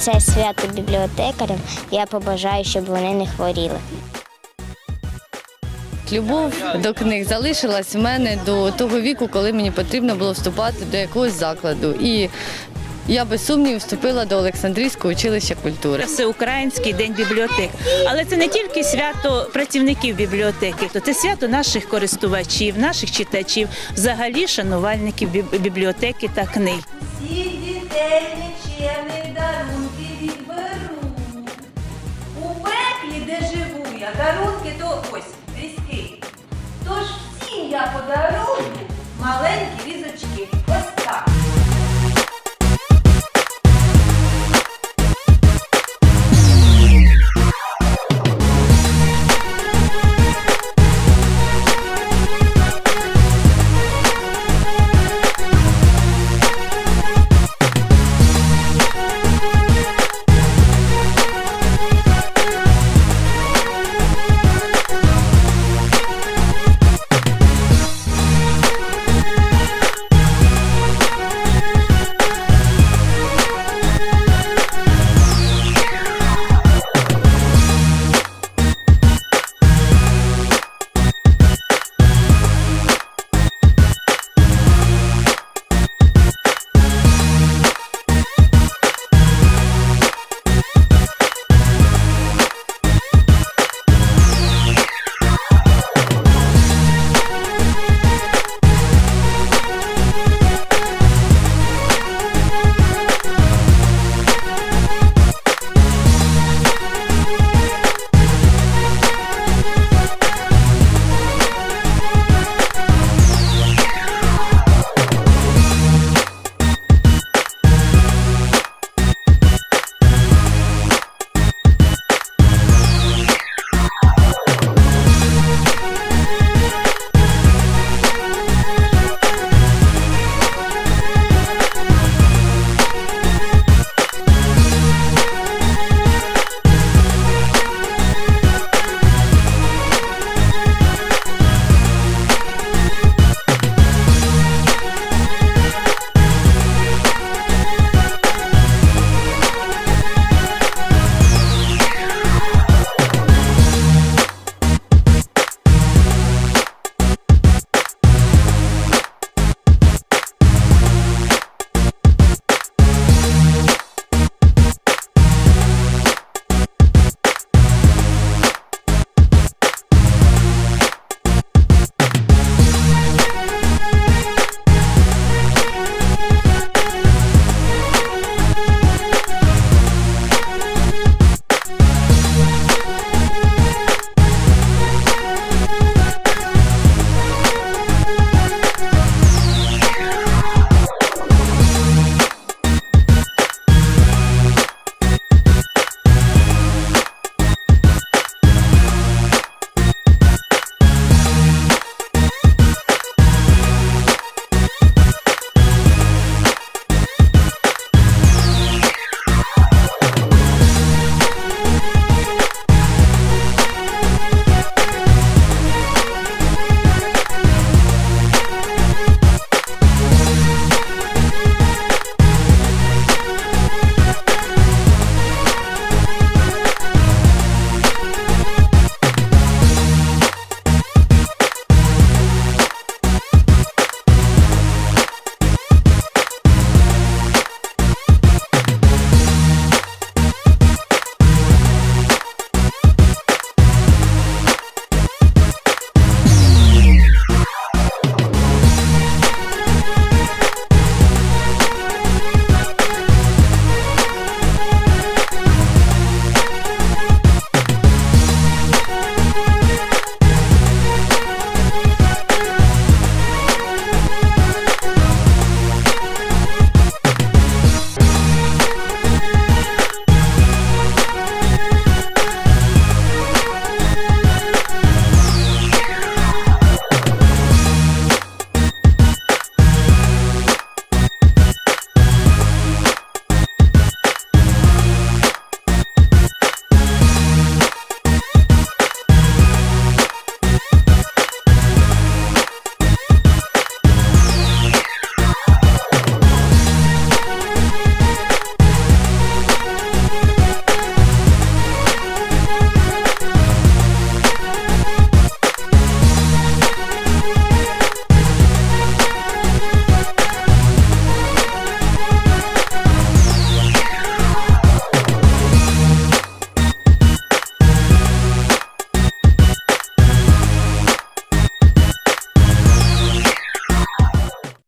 це свято бібліотекарям. Я побажаю, щоб вони не хворіли. Любов до книг залишилась в мене до того віку, коли мені потрібно було вступати до якогось закладу. І я без сумніву вступила до Олександрійського училища культури. Всеукраїнський день бібліотек. Але це не тільки свято працівників бібліотеки, то це свято наших користувачів, наших читачів, взагалі шанувальників бібліотеки та книг. Всіх дітей нічемних дарунки то ось